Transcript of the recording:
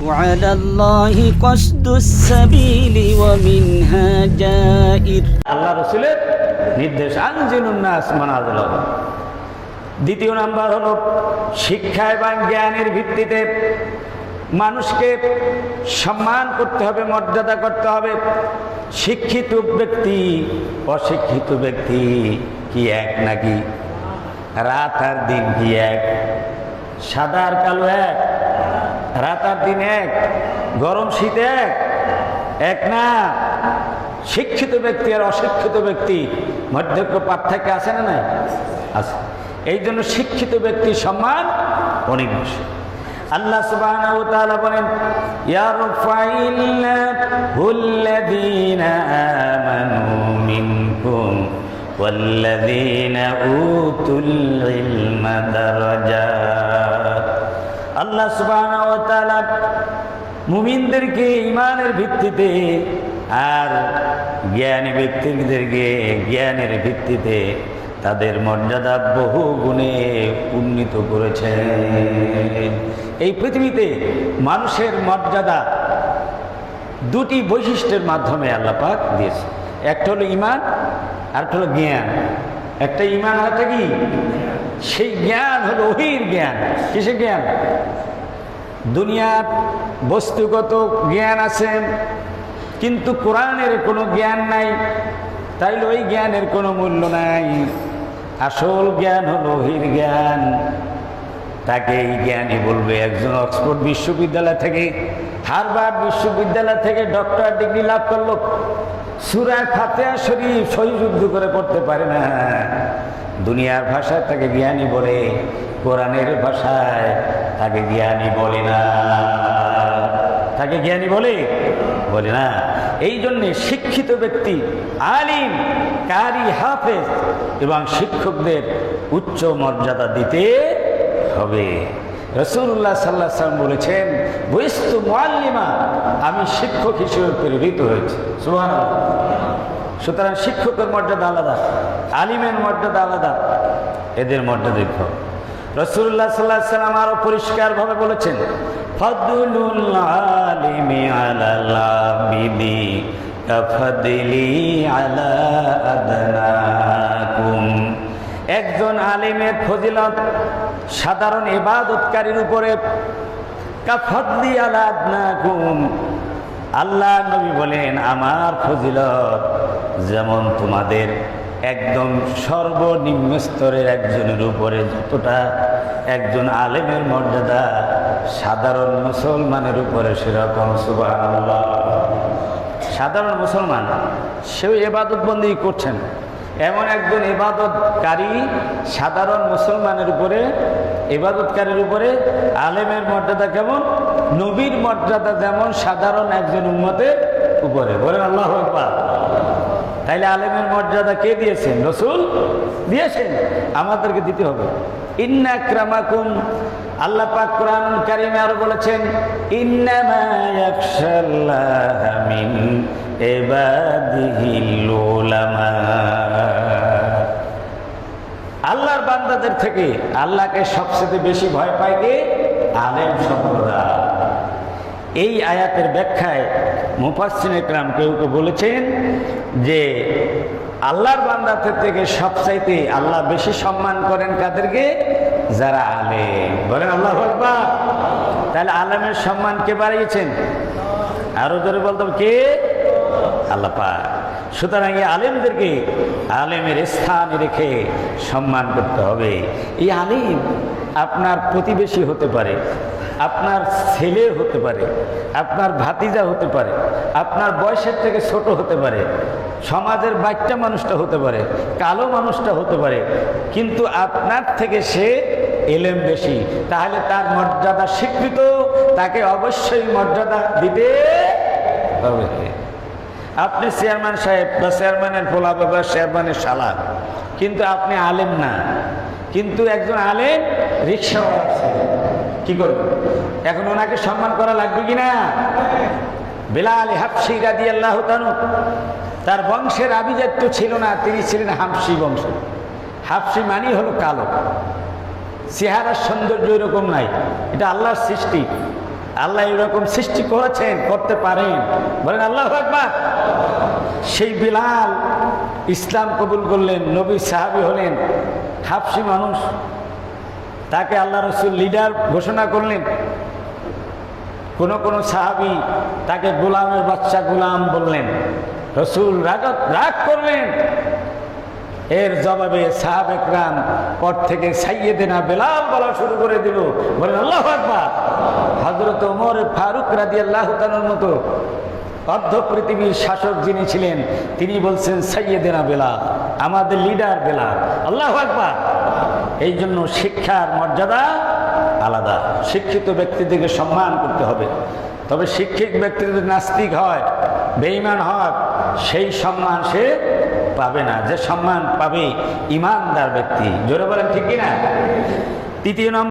وعلى الله قصد السبيل ومنها جائر আল্লাহ রসুলের নির্দেশ আনজিনুন্নাস মানাজল দ্বিতীয় নাম্বার হলো শিক্ষা এবং জ্ঞানের ভিত্তিতে মানুষকে সম্মান করতে হবে মর্যাদা করতে হবে শিক্ষিত ব্যক্তি অশিক্ষিত ব্যক্তি কি এক নাকি রাত আর দিন কি এক সাদা আর কালো এক রাত আর দিন এক গরম শীত এক এক না শিক্ষিত ব্যক্তি আর অশিক্ষিত ব্যক্তি মধ্যক্য পার্থক্য আছে না নাই আছে এই জন্য শিক্ষিত ব্যক্তির সম্মান অনেক বেশি আল্লাহ সুবহানাহু ওয়া তাআলা বলেন ইয়ারফাইল্লাহুল্লাযীনা আমানু মিনকুম والذين أوتوا العلم মুমিনদেরকে ইমানের ভিত্তিতে আর জ্ঞানী ব্যক্তিদেরকে জ্ঞানের ভিত্তিতে তাদের মর্যাদা বহু গুণে উন্নীত করেছেন এই পৃথিবীতে মানুষের মর্যাদা দুটি বৈশিষ্ট্যের মাধ্যমে আল্লাপাক দিয়েছে। একটা হলো ইমান আর একটা হলো জ্ঞান। একটা ইমান একটা কি? সেই জ্ঞান হলো ওহির জ্ঞান। কিসের জ্ঞান? দুনিয়ার বস্তুগত জ্ঞান আছে, কিন্তু কোরআনের কোনো জ্ঞান নাই, তাইলে ওই জ্ঞানের কোনো মূল্য নাই। আসল জ্ঞান হলো হির জ্ঞান। তাকে এই জ্ঞানী বলবে একজন অক্সফোর্ড বিশ্ববিদ্যালয় থেকে হারবার্ড বিশ্ববিদ্যালয় থেকে ডক্টর ডিগ্রি লাভ করল। সুরায় ফাতেহা শরীফ সহিযুদ্ধ করে পড়তে পারে না। দুনিয়ার ভাষায় তাকে জ্ঞানী বলে কোরআনের ভাষায় তাকে জ্ঞানী বলে না। তাকে জ্ঞানী বলে? বলে না। এই জন্যে শিক্ষিত ব্যক্তি, আলিম, কারি, হাফেজ এবং শিক্ষকদের উচ্চ মর্যাদা দিতে হবে। রসুল্লাহ সাল্লাহ সাল্লাম বলেছেন বৈস্তু মোয়াল্লিমা আমি শিক্ষক হিসেবে প্রেরিত হয়েছি। সুহান সুতরাং শিক্ষকের মর্যাদা আলাদা, আলিমের মর্যাদা আলাদা, এদের মর্যাদা রসুল্লাহ সাল্লাহ সাল্লাম আরও বলেছেন কাফাদিলি আলা আদনাকুম। একজন আলিমের ফজিলত, সাধারণ ইবাদতকারীর উপরে, কাফাদলি আলা আদনাকুম। আল্লাহ নবী বলেন, আমার ফজিলত যেমন তোমাদের একদম সর্বনিম্ন স্তরের একজনের উপরে যতটা একজন আলেমের মর্যাদা সাধারণ মুসলমানের উপরে সেরকম সুবাহ সাধারণ মুসলমান, সেও এবাদত বন্দি করছেন। এমন একজন এবাদতকারী সাধারণ মুসলমানের উপরে এবাদতকারীর উপরে আলেমের মর্যাদা কেমন? নবীর মর্যাদা যেমন সাধারণ একজন উন্মতের উপরে। বলেন আল্লাহ আকবার। তাইলে আলেমের মর্যাদা কে দিয়েছেন? রসুল দিয়েছেন। আমাদেরকে দিতে হবে। ইন্না ক্রামাকুম আল্লাহ পাক কোরআন কারিমে আরও বলেছেন, ইন্নামা ইয়াখশাল্লাহ মিন ইবাদিহিল উলামা। আল্লাহর বান্দাদের থেকে আল্লাহকে সবচেয়ে বেশি ভয় পায় কে? আলেম সম্প্রদায়। এই আয়াতের ব্যাখ্যায় মুফাসিন একরাম কেউ কেউ বলেছেন যে আল্লাহর বান্দাদের থেকে সবচাইতে আল্লাহ বেশি সম্মান করেন কাদেরকে? যারা আলেম। বলেন আল্লাহ তাহলে আলেমের সম্মান কে বাড়িয়েছেন? আরও জোরে বলতাম কে? আল্লাহ সুতরাং এই আলেমদেরকে আলেমের স্থান রেখে সম্মান করতে হবে। এই আলিম আপনার প্রতিবেশী হতে পারে। আপনার ছেলে হতে পারে, আপনার ভাতিজা হতে পারে, আপনার বয়সের থেকে ছোট হতে পারে, সমাজের বাচ্চা মানুষটা হতে পারে, কালো মানুষটা হতে পারে, কিন্তু আপনার থেকে সে এলেম বেশি। তাহলে তার মর্যাদা স্বীকৃত, তাকে অবশ্যই মর্যাদা দিতে হবে। আপনি চেয়ারম্যান সাহেব বা চেয়ারম্যানের পোলা বা চেয়ারম্যানের সালাদ কিন্তু আপনি আলেম না। কিন্তু একজন আলেম রিক্সা কি করবে? এখন ওনাকে সম্মান করা লাগবে কি না বেলাল হাফসি রাদি আল্লাহ তার বংশের আভিজাত্য ছিল না, তিনি ছিলেন হাফসি বংশ। হাফসি মানি হলো কালো। চেহারার সৌন্দর্য এরকম নাই, এটা আল্লাহর সৃষ্টি। আল্লাহ এরকম সৃষ্টি করেছেন, করতে পারেন। বলেন, আল্লাহ একবার সেই বিলাল ইসলাম কবুল করলেন, নবী সাহাবি হলেন হাফসি মানুষ। তাকে আল্লাহ রসুল লিডার ঘোষণা করলেন। কোন কোন সাহাবি তাকে গোলামের বাচ্চা গোলাম বললেন। রসুল রাগ রাগ করলেন। এর জবাবে সাহাব একরাম পর থেকে সাইয়ে দেনা বেলাল বলা শুরু করে দিল। বলেন, আল্লাহ হজরত ওমর ফারুক রাজি আল্লাহ মতো অর্ধ পৃথিবীর শাসক যিনি ছিলেন, তিনি বলছেন, সাইয়েদেনা বেলাল, আমাদের লিডার বেলাল। আল্লাহ আকবার। এই জন্য শিক্ষার মর্যাদা আলাদা। শিক্ষিত ব্যক্তিদেরকে সম্মান করতে হবে। তবে শিক্ষিত ব্যক্তি যদি নাস্তিক হয়, বেঈমান হয়, সেই সম্মান সে পাবে না। যে সম্মান পাবে, ইমানদার ব্যক্তি। জোরে বলেন ঠিক কিনা? তৃতীয় নম্বর